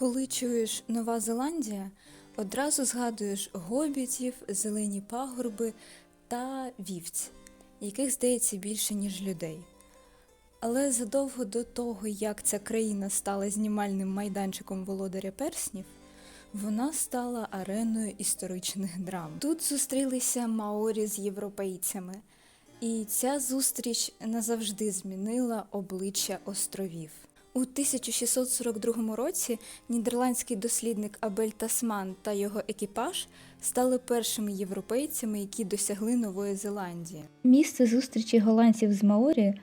Коли чуєш Нова Зеландія, одразу згадуєш гобітів, зелені пагорби та вівць, яких здається більше, ніж людей. Але задовго до того, як ця країна стала знімальним майданчиком володаря перснів, вона стала ареною історичних драм. Тут зустрілися маорі з європейцями, і ця зустріч назавжди змінила обличчя островів. У 1642 році нідерландський дослідник Абель Тасман та його екіпаж стали першими європейцями, які досягли Нової Зеландії. Місце зустрічі голландців з Маорі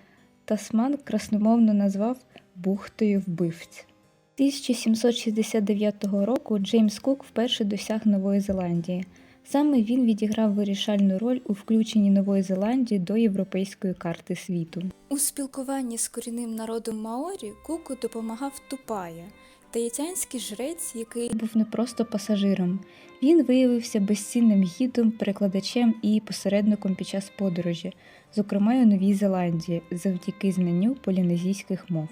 Тасман красномовно назвав бухтою вбивць. 1769 року Джеймс Кук вперше досяг Нової Зеландії. Саме він відіграв вирішальну роль у включенні Нової Зеландії до європейської карти світу. У спілкуванні з корінним народом Маорі Куку допомагав Тупая, таїтянський жрець, який був не просто пасажиром. Він виявився безцінним гідом, перекладачем і посередником під час подорожі, зокрема й у Новій Зеландії, завдяки знанню полінезійських мов.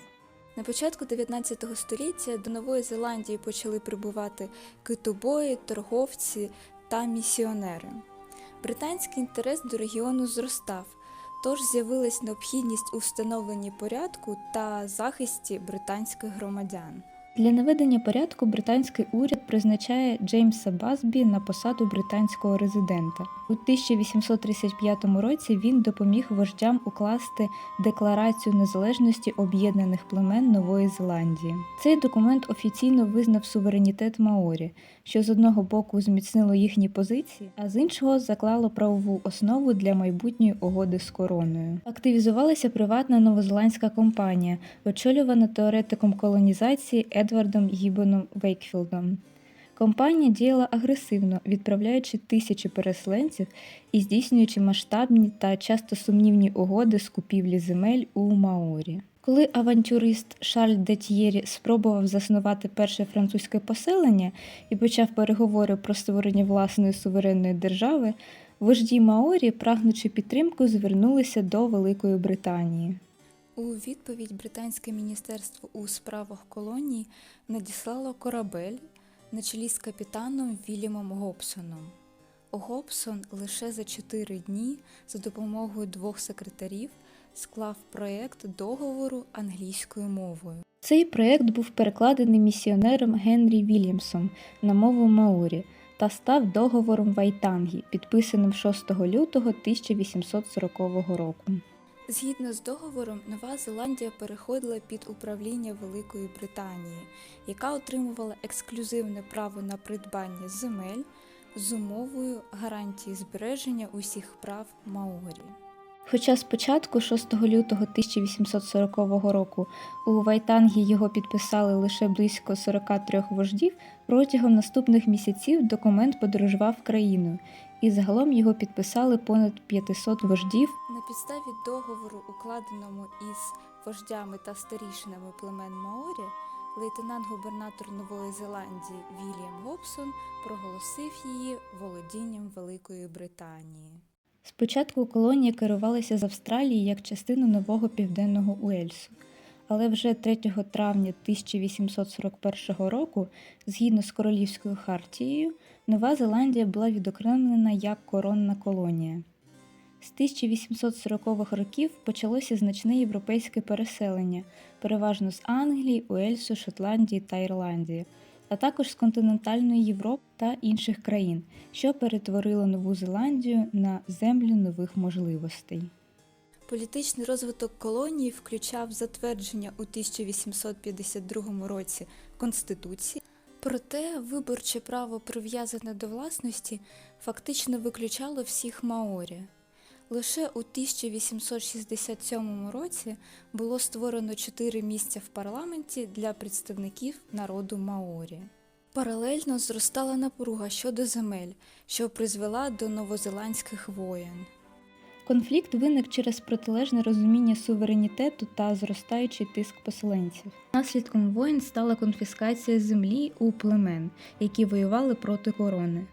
на початку 19 століття до Нової Зеландії почали прибувати китобої, торговці та місіонери. Британський інтерес до регіону зростав, тож з'явилась необхідність у встановленні порядку та захисті британських громадян. Для наведення порядку британський уряд призначає Джеймса Басбі на посаду британського резидента. У 1835 році він допоміг вождям укласти Декларацію незалежності об'єднаних племен Нової Зеландії. Цей документ офіційно визнав суверенітет Маорі, що з одного боку зміцнило їхні позиції, а з іншого заклало правову основу для майбутньої угоди з короною. Активізувалася приватна новозеландська компанія, очолювана теоретиком колонізації Едвардом Гібоном Вейкфілдом. Компанія діяла агресивно, відправляючи тисячі переселенців і здійснюючи масштабні та часто сумнівні угоди з купівлі земель у Маорі. Коли авантюрист Шарль де Т'єрі спробував заснувати перше французьке поселення і почав переговори про створення власної суверенної держави, вожді Маорі, прагнучи підтримку, звернулися до Великої Британії. У відповідь британське міністерство у справах колоній надіслало корабель на чолі з капітаном Вільямом Гобсоном. Гобсон лише за чотири дні за допомогою двох секретарів склав проєкт договору англійською мовою. Цей проєкт був перекладений місіонером Генрі Вільямсом на мову Маорі та став договором Вайтангі, підписаним 6 лютого 1840 року. Згідно з договором, Нова Зеландія переходила під управління Великої Британії, яка отримувала ексклюзивне право на придбання земель з умовою гарантії збереження усіх прав Маорі. Хоча спочатку, 6 лютого 1840 року, у Вайтангі його підписали лише близько 43 вождів, протягом наступних місяців документ подорожував країною, і загалом його підписали понад 500 вождів. На підставі договору, укладеному із вождями та старішинами племен Маорі, лейтенант-губернатор Нової Зеландії Вільям Гобсон проголосив її володінням Великої Британії. Спочатку колонія керувалася з Австралії як частина нового південного Уельсу, але вже 3 травня 1841 року, згідно з королівською хартією, Нова Зеландія була відокремлена як коронна колонія. З 1840-х років почалося значне європейське переселення, переважно з Англії, Уельсу, Шотландії та Ірландії, а також з континентальної Європи та інших країн, що перетворило Нову Зеландію на землю нових можливостей. Політичний розвиток колонії включав затвердження у 1852 році Конституції, проте виборче право прив'язане до власності фактично виключало всіх маорі. Лише у 1867 році було створено чотири місця в парламенті для представників народу Маорі. Паралельно зростала напруга щодо земель, що призвела до новозеландських воєн. Конфлікт виник через протилежне розуміння суверенітету та зростаючий тиск поселенців. Наслідком воєн стала конфіскація землі у племен, які воювали проти корони.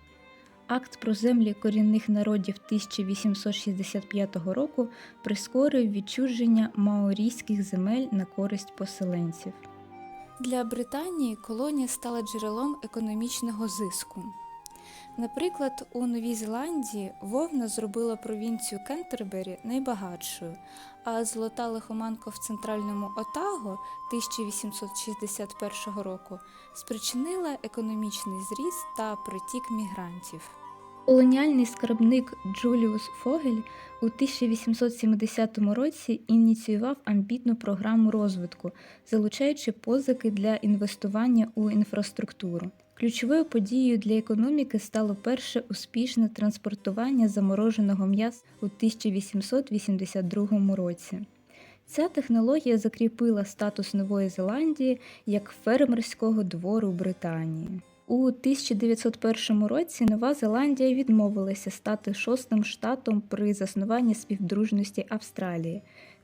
Акт про землі корінних народів 1865 року прискорив відчуження маорійських земель на користь поселенців. Для Британії колонія стала джерелом економічного зиску. Наприклад, у Новій Зеландії вовна зробила провінцію Кентербері найбагатшою, а золота лихоманка в центральному Отаго 1861 року спричинила економічний зріст та притік мігрантів. Колоніальний скарбник Джуліус Фогель у 1870 році ініціював амбітну програму розвитку, залучаючи позики для інвестування у інфраструктуру. Ключовою подією для економіки стало перше успішне транспортування замороженого м'яса у 1882 році. Ця технологія закріпила статус Нової Зеландії як фермерського двору Британії. У 1901 році Нова Зеландія відмовилася стати шостим штатом при заснуванні співдружності Австралії,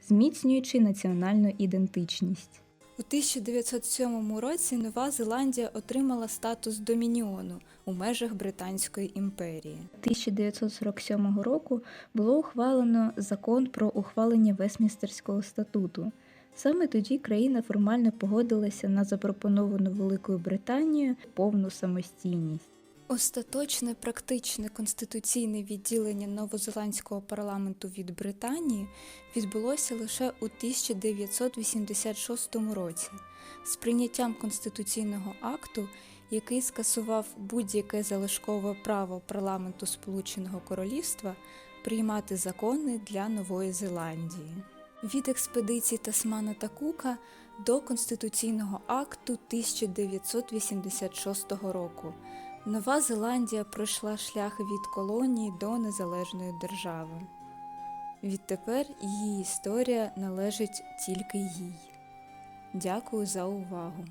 зміцнюючи національну ідентичність. У 1907 році Нова Зеландія отримала статус домініону у межах Британської імперії. 1947 року було ухвалено закон про ухвалення Вестмінстерського статуту. Саме тоді країна формально погодилася на запропоновану Великою Британією повну самостійність. Остаточне практичне конституційне відділення новозеландського парламенту від Британії відбулося лише у 1986 році з прийняттям конституційного акту, який скасував будь-яке залишкове право парламенту Сполученого Королівства приймати закони для Нової Зеландії. Від експедиції Тасмана та Кука до конституційного акту 1986 року. Нова Зеландія пройшла шлях від колонії до незалежної держави. Відтепер її історія належить тільки їй. Дякую за увагу!